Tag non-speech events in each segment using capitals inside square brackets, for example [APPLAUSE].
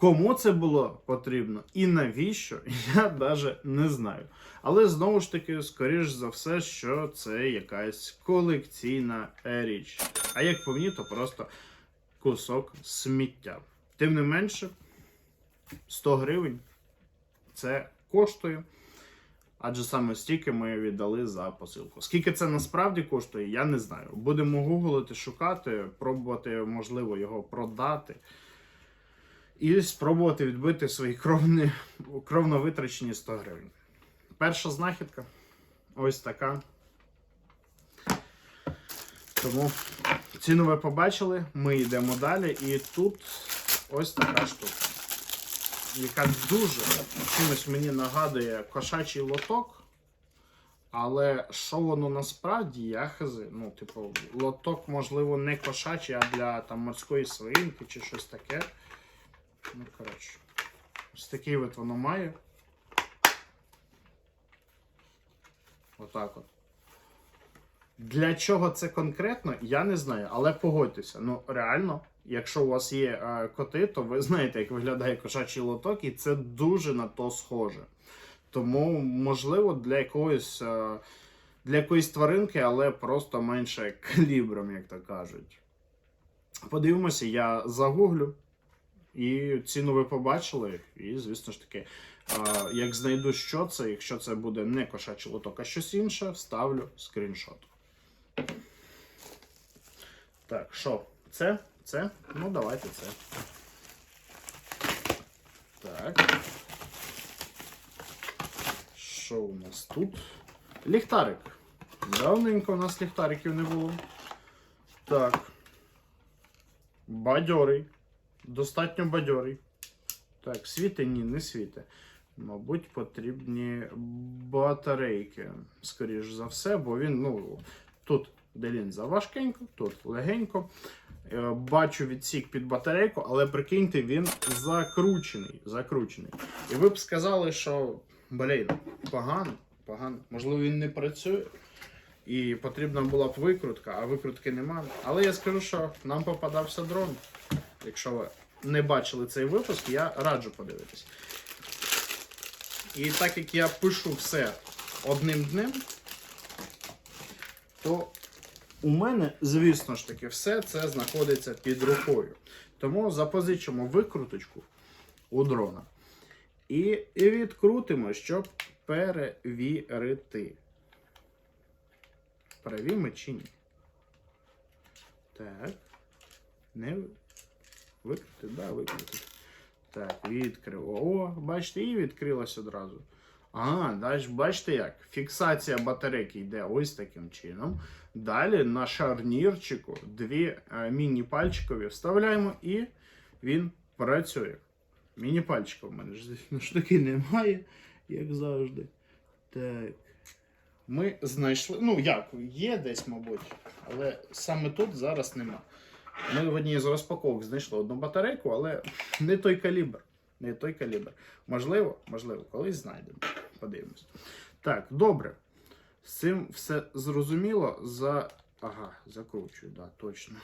Кому це було потрібно і навіщо, [LAUGHS] я навіть не знаю. Але знову ж таки, скоріш за все, що це якась колекційна річ. А як по мені, то просто кусок сміття. Тим не менше, 100 гривень це коштує. Адже саме стільки ми віддали за посилку. Скільки це насправді коштує, я не знаю. Будемо гуглити, шукати, пробувати, можливо, його продати. І спробувати відбити свої кровні, кровно витрачені 100 гривень. Перша знахідка ось така. Тому ціну ви побачили, ми йдемо далі. І тут ось така штука, яка дуже чимось мені нагадує кошачий лоток. Але що воно насправді, я хази. Ну, типу, лоток, можливо, не кошачий, а для там морської свинки чи щось таке. Ну, коротше, ось такий от воно має. Отак от. Для чого це конкретно, я не знаю, але погодьтеся. Ну, реально, якщо у вас є е, коти, то ви [LAUGHS] знаєте, як виглядає кошачий лоток, і це дуже на то схоже. Тому, можливо, для якоїсь, е, для якоїсь тваринки, але просто менше [LAUGHS] калібром, як то кажуть. Подивимося, я загуглю. І ціну ви побачили. І, звісно ж таки, як знайду, що це, якщо це буде не кошачий лоток, а щось інше, вставлю скріншот. Так, що? Це? Це? Ну, давайте це. Так. Що у нас тут? Ліхтарик. Давненько у нас ліхтариків не було. Так. Бадьорий. Достатньо бадьорий. Так, світи ні, не світи. Мабуть, потрібні батарейки, скоріш за все, бо він, ну, тут де лінза важкенько, тут легенько. Е, Бачу відсік під батарейку, але прикиньте, він закручений. закручений. І ви б сказали, що блін, погано, погано. Можливо, він не працює. І потрібна була б викрутка, а викрутки немає. Але я скажу, що нам попадався дрон. Якщо ви не бачили цей випуск, я раджу подивитись. І так як я пишу все одним днем, то у мене, звісно ж таки, все це знаходиться під рукою. Тому запозичимо викруточку у дрона. І, відкрутимо, щоб перевірити. Праві чи ні? Так. Не ви- викрути, да, викрути. Так, відкрив. О, бачите, і відкрилось одразу. А, далі бачите як? Фіксація батарейки йде ось таким чином. Далі на шарнірчику дві е, міні-пальчикові вставляємо і він працює. Міні-пальчика в мене ж ну, штуки немає, як завжди. Так. Ми знайшли. Ну, як, є десь, мабуть, але саме тут зараз нема. Ми в одній з розпаковок знайшли одну батарейку, але не той калібр. Не той калібр. Можливо, можливо, колись знайдемо. Подивимось. Так, добре. З цим все зрозуміло. За. Ага, закручую, да, точно.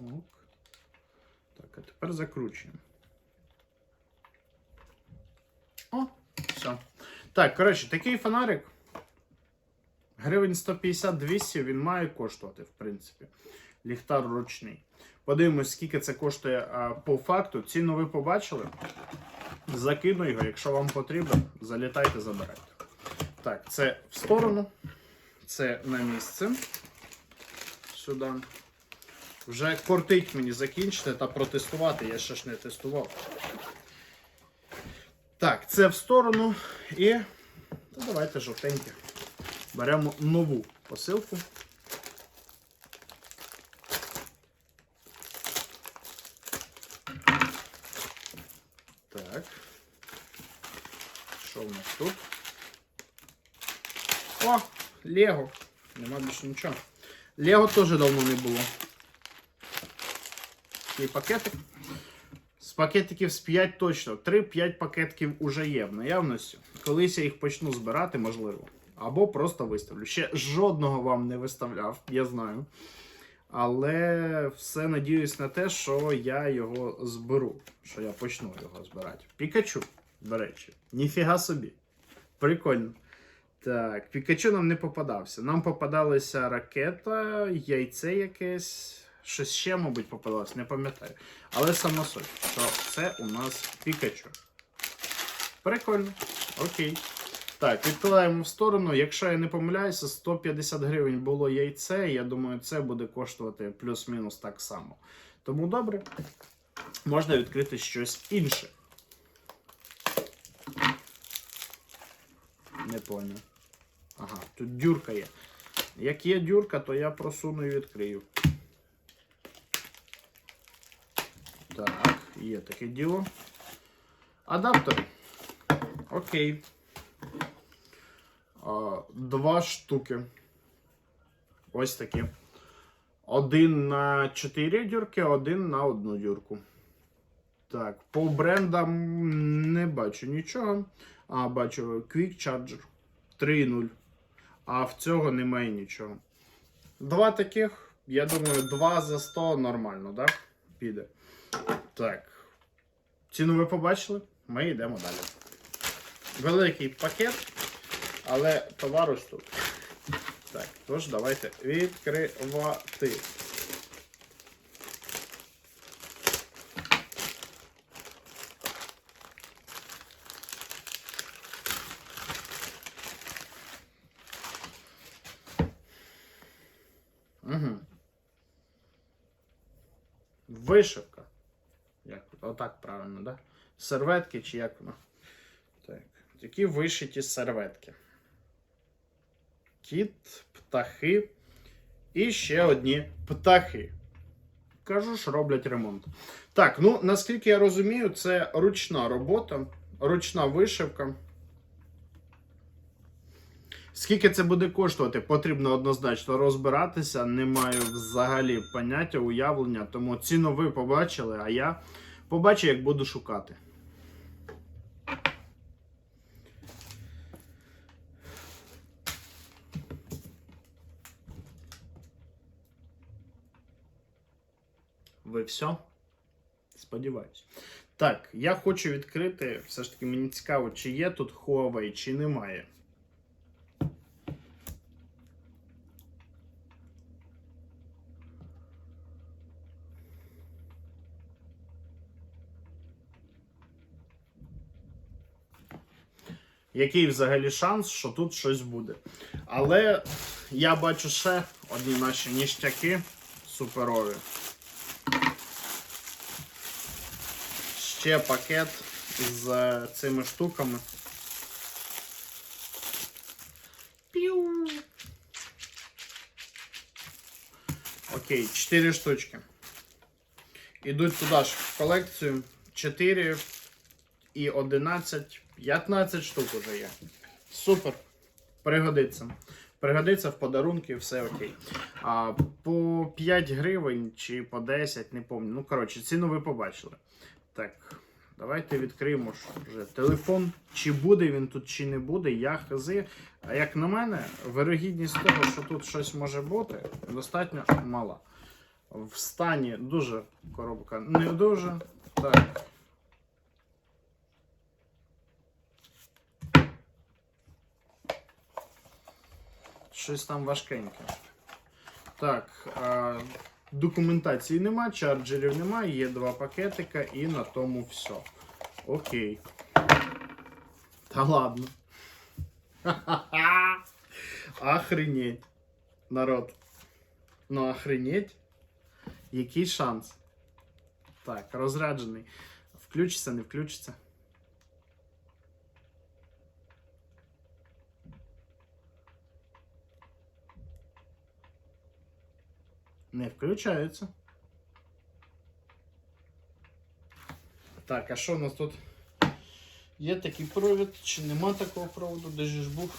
Ок. Так, а тепер закручуємо. О, все. Так, коротше, такий фонарик. Гривень 150-200 він має коштувати, в принципі. Ліхтар ручний. Подивимось, скільки це коштує а, по факту. Ціну ви побачили. Закину його, якщо вам потрібно, залітайте, забирайте. Так, це в сторону. Це на місце. Сюди. Вже кортить мені закінчити та протестувати. Я ще ж не тестував. Так, це в сторону. І то давайте жовтеньке. Беремо нову посилку. Так. Що в нас тут? О, Лего. Нема більше нічого. Лего теж давно не було. Такий пакетик. З пакетиків з 5 точно. 3-5 пакетків уже є в наявності. Колись я їх почну збирати, можливо. Або просто виставлю. Ще жодного вам не виставляв, я знаю. Але все надіюсь на те, що я його зберу. Що я почну його збирати. Пікачу, до речі. Ніфіга собі. Прикольно. Так, Пікачу нам не попадався. Нам попадалася ракета, яйце якесь. Щось ще, мабуть, попадалось, не пам'ятаю. Але сама суть, що це у нас Пікачу. Прикольно. Окей. Так, відкладаємо в сторону. Якщо я не помиляюся, 150 гривень було яйце. Я думаю, це буде коштувати плюс-мінус так само. Тому добре, можна відкрити щось інше. Не поняв. Ага, тут дюрка є. Як є дюрка, то я просуну і відкрию. Так, є таке діло. Адаптер. Окей. Два штуки. Ось такі. Один на 4 дюрки, один на одну дюрку. Так, по брендам не бачу нічого. А, бачу Quick Charger 3.0. А в цього немає нічого. Два таких, я думаю, 2 за 100 нормально, так? Піде. Так. Ціну ви побачили? Ми йдемо далі. Великий пакет, але товар ось тут. Так, тож давайте відкривати. Угу. Вишивка. Як? Отак правильно, да? Серветки чи як воно? Так. Такі вишиті серветки. Кіт, птахи і ще одні птахи. Кажу ж, роблять ремонт. Так, ну наскільки я розумію, це ручна робота, ручна вишивка. Скільки це буде коштувати, потрібно однозначно розбиратися. Не маю взагалі поняття, уявлення, тому ціну ви побачили, а я побачу, як буду шукати. Ви все? Сподіваюсь. Так, я хочу відкрити. Все ж таки, мені цікаво, чи є тут Huawei, чи немає. Який взагалі шанс, що тут щось буде. Але я бачу ще одні наші ніштяки суперові. Ще пакет з цими штуками. Піу. Окей, 4 штучки. Ідуть туди ж в колекцію 4 і 11, 15 штук уже є. Супер. Пригодиться. Пригодиться в подарунки, все окей. А, по 5 гривень чи по 10, не пам'ятаю. Ну, коротше, ціну ви побачили. Так, давайте відкриємо вже телефон. Чи буде він тут, чи не буде, я хази. А як на мене, вирогідність того, що тут щось може бути, достатньо мала. В стані дуже коробка не дуже. Так. Щось там важкеньке. Так, а, документації нема, чарджерів нема, є два пакетика і на тому все. Окей. Та ладно. [LAUGHS] Охренеть. Народ. Ну, охренеть. Який шанс? Так, розряджений. Включиться, не включиться. Не включається. Так, а що у нас тут? Є такий провід, чи нема такого проводу, де ж був?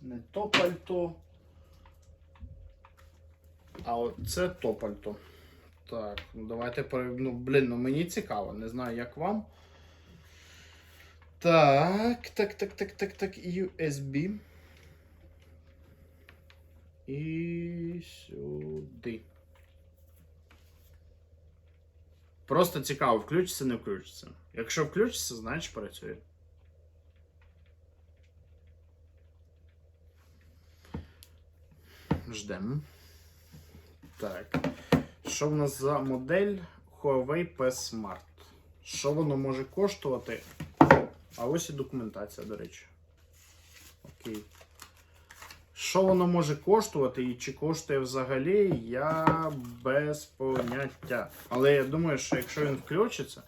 Не то пальто. А от це то пальто. Так, ну давайте ну, блін, ну мені цікаво, не знаю як вам. Так, так, так, так, так, так, USB. І сюди. Просто цікаво, включиться, не включиться. Якщо включиться, значить працює. Ждемо. Так. Що в нас за модель Huawei P Smart? Що воно може коштувати? А ось і документація, до речі. Окей. Що воно може коштувати і чи коштує взагалі, я без поняття. Але я думаю, що якщо він включиться,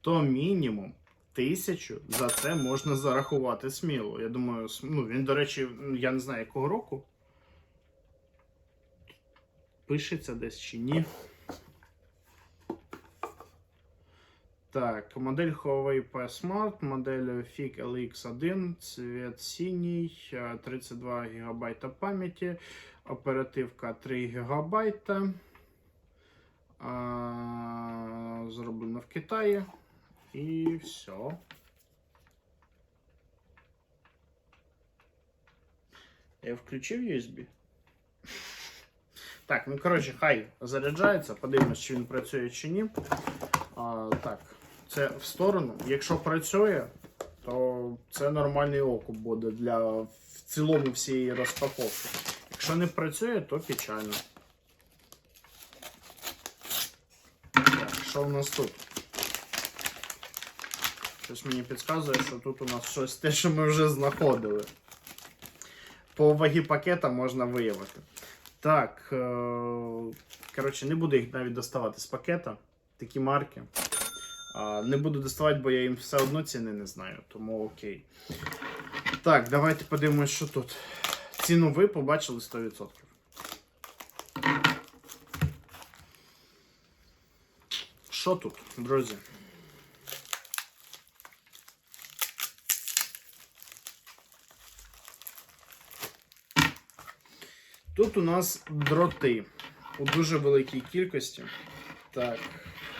то мінімум тисячу за це можна зарахувати сміло. Я думаю, ну, він, до речі, я не знаю якого року. Пишеться десь чи ні. Так, модель Huawei P Smart, модель FIC LX1, цвет синій, е, 32 ГБ пам'яті, оперативка 3 ГБ. Зроблено в Китаї. І все. Я включив USB. Так, ну коротше, хай заряджається. Подивимось, чи він працює чи ні. А, так, це в сторону. Якщо працює, то це нормальний окуп буде для в цілому всієї розпаковки. Якщо не працює, то печально. Так, що в нас тут? Щось мені підказує, що тут у нас щось те, що ми вже знаходили. По вагі пакета можна виявити. Так, е, коротше, не буду їх навіть доставати з пакета. Такі марки. Не буду доставати, бо я їм все одно ціни не знаю, тому окей. Так, давайте подивимось, що тут. Ціну ви побачили 100%. Що тут, друзі? Тут у нас дроти у дуже великій кількості. Так,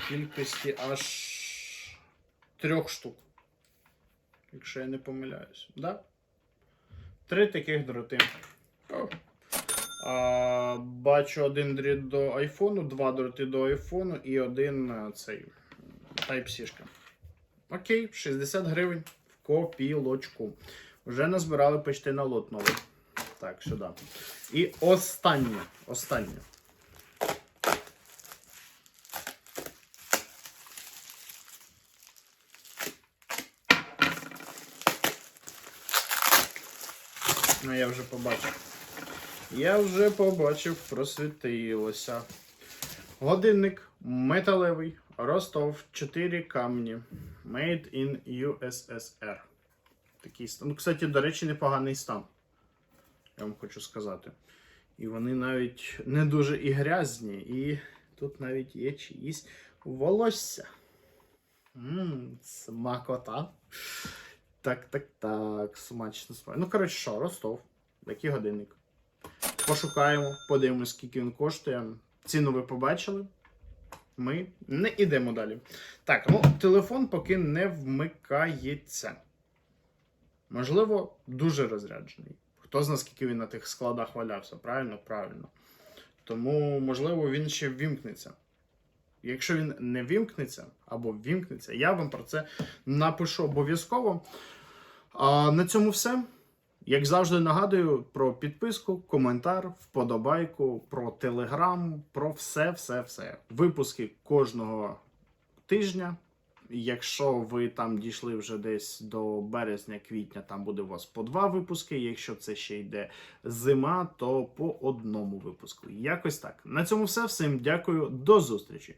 кількості аж трьох штук. Якщо я не помиляюсь. Да? Три таких дроти. А, бачу один дріт до айфону, два дроти до айфону і один цей Type-C. Окей, 60 гривень в копілочку. Вже назбирали почти на лот новий. Так, сюди. І останнє. Останнє. Ну, я вже побачив. Я вже побачив, просвітилося. Годинник металевий, Ростов, 4 камні. Made in USSR. Такий стан. Ну, кстати, до речі, непоганий стан. Я вам хочу сказати. І вони навіть не дуже і грязні, і тут навіть є чиїсь волосся. Ммм, смакота. Так, так, так, смачно смачно. Ну, коротше, що, Ростов. Такий годинник. Пошукаємо, подивимось, скільки він коштує. Ціну ви побачили. Ми не йдемо далі. Так, ну, телефон поки не вмикається. Можливо, дуже розряджений. Хто знає, скільки він на тих складах валявся, правильно? Правильно. Тому, можливо, він ще ввімкнеться. Якщо він не вімкнеться або ввімкнеться, я вам про це напишу обов'язково. А на цьому все. Як завжди, нагадую про підписку, коментар, вподобайку, про телеграм, про все, все, все. Випуски кожного тижня. Якщо ви там дійшли вже десь до березня-квітня, там буде у вас по два випуски. Якщо це ще йде зима, то по одному випуску. Якось так. На цьому все. Всім дякую, до зустрічі.